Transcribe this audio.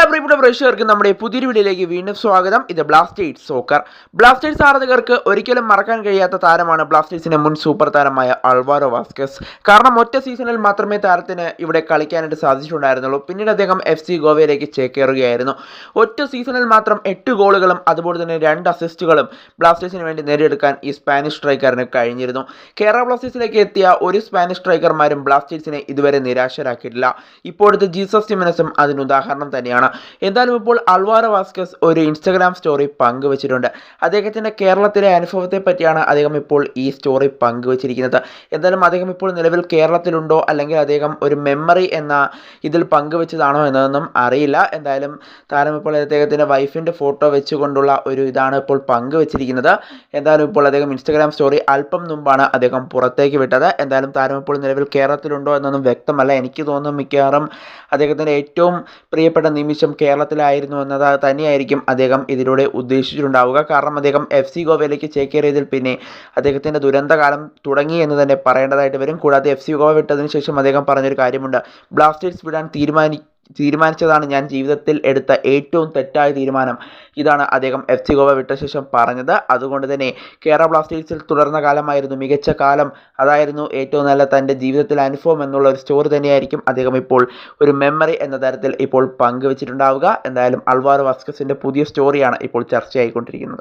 എല്ലാ പ്രിയപ്പെട്ട പ്രേക്ഷകർക്കും നമ്മുടെ പുതിയൊരു വീഡിയോയിലേക്ക് വീണ്ടും സ്വാഗതം. ഇത് ബ്ലാസ്റ്റേഴ്സ് സോക്കർ ബ്ലാസ്റ്റേഴ്സ് ആരാധകർക്ക് ഒരിക്കലും മറക്കാൻ കഴിയാത്ത താരമാണ് ബ്ലാസ്റ്റേഴ്സിന്റെ മുൻ സൂപ്പർ താരമായ അൾവാരോ വാസ്കസ് കാരണം ഒറ്റ സീസണിൽ മാത്രമേ താരത്തിന് ഇവിടെ കളിക്കാനായിട്ട് സാധിച്ചിട്ടുണ്ടായിരുന്നുള്ളൂ. പിന്നീട് അദ്ദേഹം എഫ് സി ഗോവയിലേക്ക് ചേക്കേറുകയായിരുന്നു. ഒറ്റ സീസണിൽ മാത്രം എട്ട് ഗോളുകളും അതുപോലെ തന്നെ രണ്ട് അസിസ്റ്റുകളും ബ്ലാസ്റ്റേഴ്സിന് വേണ്ടി നേടിയെടുക്കാൻ ഈ സ്പാനിഷ് സ്ട്രൈക്കറിന് കഴിഞ്ഞിരുന്നു. കേരള ബ്ലാസ്റ്റേഴ്സിലേക്ക് എത്തിയ ഒരു സ്പാനിഷ് സ്ട്രൈക്കർമാരും ബ്ലാസ്റ്റേഴ്സിനെ ഇതുവരെ നിരാശരാക്കിയിട്ടില്ല. ഇപ്പോഴത്തെ ജീസസ് ടിമിനസും അതിന് ഉദാഹരണം തന്നെയാണ്. എന്തായാലും ഇപ്പോൾ അൽവാറ വാസ്കസ് ഒരു ഇൻസ്റ്റഗ്രാം സ്റ്റോറി പങ്കുവച്ചിട്ടുണ്ട്. അദ്ദേഹത്തിന്റെ കേരളത്തിലെ അനുഭവത്തെ പറ്റിയാണ് അദ്ദേഹം ഇപ്പോൾ ഈ സ്റ്റോറി പങ്കുവച്ചിരിക്കുന്നത്. എന്തായാലും അദ്ദേഹം ഇപ്പോൾ നിലവിൽ കേരളത്തിലുണ്ടോ? അല്ലെങ്കിൽ അദ്ദേഹം ഒരു മെമ്മറി എന്ന ഇതിൽ പങ്കുവച്ചതാണോ എന്നതൊന്നും അറിയില്ല. എന്തായാലും താരം ഇപ്പോൾ അദ്ദേഹത്തിന്റെ വൈഫിന്റെ ഫോട്ടോ വെച്ചുകൊണ്ടുള്ള ഒരു ഇതാണ് ഇപ്പോൾ പങ്കുവച്ചിരിക്കുന്നത്. എന്തായാലും ഇപ്പോൾ അദ്ദേഹം ഇൻസ്റ്റഗ്രാം സ്റ്റോറി അല്പം മുമ്പാണ് അദ്ദേഹം പുറത്തേക്ക് വിട്ടത്. എന്തായാലും താരം ഇപ്പോൾ നിലവിൽ കേരളത്തിലുണ്ടോ എന്നൊന്നും വ്യക്തമല്ല. എനിക്ക് തോന്നുന്നു മിക്കവാറും അദ്ദേഹത്തിന്റെ ഏറ്റവും പ്രിയപ്പെട്ട നിമിഷം കേരളത്തിലായിരുന്നു എന്നത് തന്നെയായിരിക്കും അദ്ദേഹം ഇതിലൂടെ ഉദ്ദേശിച്ചിട്ടുണ്ടാവുക. കാരണം അദ്ദേഹം എഫ് സി ഗോവയിലേക്ക് ചേക്കേറിയതിൽ പിന്നെ അദ്ദേഹത്തിന്റെ ദുരന്തകാലം തുടങ്ങി എന്ന് തന്നെ പറയേണ്ടതായിട്ട് വരും. കൂടാതെ എഫ് സി ഗോവ വിട്ടതിന് ശേഷം അദ്ദേഹം പറഞ്ഞൊരു കാര്യമുണ്ട്. ബ്ലാസ്റ്റേഴ്സ് വിടാൻ തീരുമാനി തീരുമാനിച്ചതാണ് ഞാൻ ജീവിതത്തിൽ എടുത്ത ഏറ്റവും തെറ്റായ തീരുമാനം. ഇതാണ് അദ്ദേഹം എഫ് സി ഗോവ വിട്ട ശേഷം പറഞ്ഞത്. അതുകൊണ്ട് തന്നെ കേരള ബ്ലാസ്റ്റേഴ്സിൽ തുടർന്ന കാലമായിരുന്നു മികച്ച കാലം. അതായിരുന്നു ഏറ്റവും നല്ല തന്റെ ജീവിതത്തിലെ അനുഭവം എന്നുള്ള ഒരു സ്റ്റോറി തന്നെയായിരിക്കും അദ്ദേഹം ഇപ്പോൾ ഒരു മെമ്മറി എന്ന തരത്തിൽ ഇപ്പോൾ പങ്കുവച്ചിട്ടുണ്ടാവുക. എന്തായാലും അൾവാർ വാസ്കസിന്റെ പുതിയ സ്റ്റോറിയാണ് ഇപ്പോൾ ചർച്ചയായിക്കൊണ്ടിരിക്കുന്നത്.